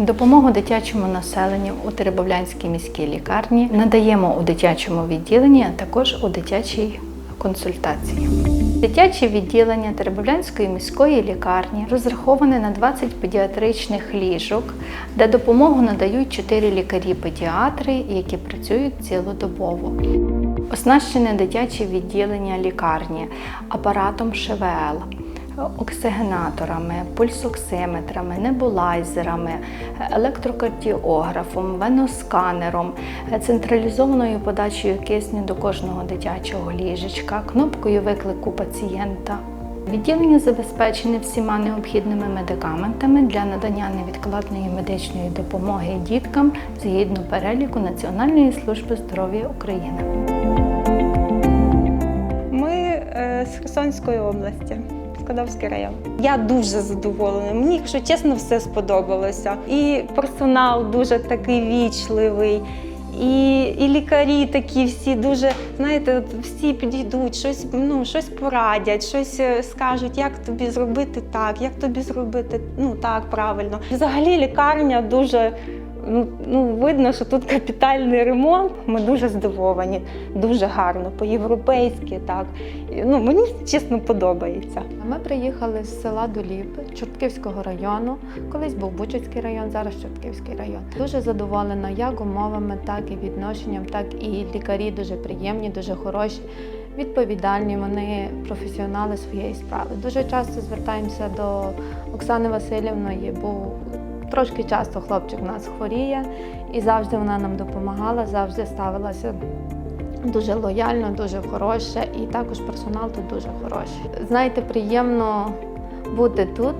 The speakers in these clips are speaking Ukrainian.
Допомогу дитячому населенню у Теребовлянській міській лікарні надаємо у дитячому відділенні, а також у дитячій консультації. Дитяче відділення Теребовлянської міської лікарні розраховане на 20 педіатричних ліжок, де допомогу надають 4 лікарі-педіатри, які працюють цілодобово. Оснащене дитяче відділення лікарні апаратом ШВЛ, оксигенаторами, пульсоксиметрами, небулайзерами, електрокардіографом, веносканером, централізованою подачею кисню до кожного дитячого ліжечка, кнопкою виклику пацієнта. Відділення забезпечене всіма необхідними медикаментами для надання невідкладної медичної допомоги діткам згідно переліку Національної служби здоров'я України. Ми е, з Херсонської області, Скадовський район. Я дуже задоволена. Мені, якщо чесно, все сподобалося. І персонал дуже такий вічливий. І, і лікарі такі всі дуже, знаєте, всі підійдуть, щось, ну, щось порадять, щось е, скажуть, як тобі зробити так, як тобі зробити ну, так правильно. Взагалі лікарня дуже ну, ну, видно, що тут капітальний ремонт. Ми дуже здивовані, дуже гарно, по-європейськи. так. Ну, мені чесно подобається. Ми приїхали з села Доліп Чортківського району. Колись був Бучацький район, зараз Чортківський район. Дуже задоволена як умовами, так і відношенням, так і лікарі дуже приємні, дуже хороші. Відповідальні, вони професіонали своєї справи. Дуже часто звертаємося до Оксани Васильівної, бо трошки часто хлопчик у нас хворіє, і завжди вона нам допомагала, завжди ставилася дуже лояльно, дуже хороше, і також персонал тут дуже хороший. Знаєте, приємно бути тут,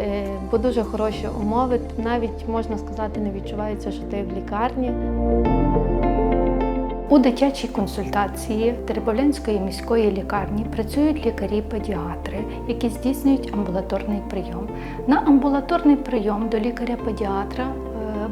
е, бо дуже хороші умови. Навіть можна сказати, не відчувається, що ти в лікарні. У дитячій консультації Теребовлянської міської лікарні працюють лікарі-педіатри, які здійснюють амбулаторний прийом. На амбулаторний прийом до лікаря-педіатра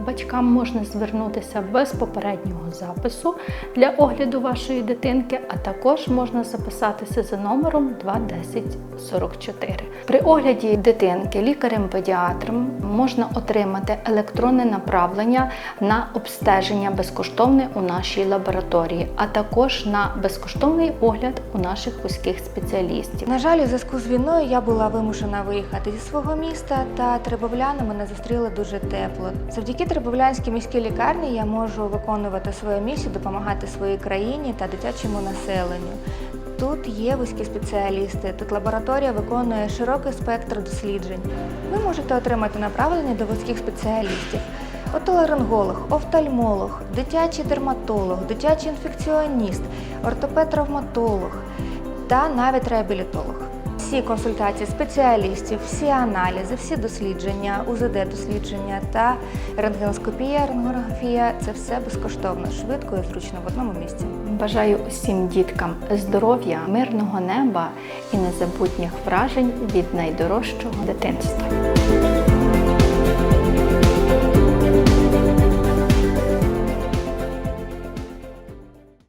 батькам можна звернутися без попереднього запису для огляду вашої дитинки, а також можна записатися за номером 21044. При огляді дитинки лікарем-педіатром можна отримати електронне направлення на обстеження безкоштовне у нашій лабораторії, а також на безкоштовний огляд у наших вузьких спеціалістів. На жаль, у зв'язку з війною я була вимушена виїхати зі свого міста, та теребовляни мене зустріли дуже тепло. Завдяки Теребовлянській міській лікарні я можу виконувати свою місію, допомагати своїй країні та дитячому населенню. Тут є вузькі спеціалісти, тут лабораторія виконує широкий спектр досліджень. Ви можете отримати направлення до вузьких спеціалістів. Отоларинголог, офтальмолог, дитячий дерматолог, дитячий інфекціоніст, ортопед-травматолог та навіть реабілітолог. Всі консультації спеціалістів, всі аналізи, всі дослідження, УЗД-дослідження та рентгеноскопія, рентгенографія це все безкоштовно, швидко і зручно в одному місці. Бажаю усім діткам здоров'я, мирного неба і незабутніх вражень від найдорожчого дитинства.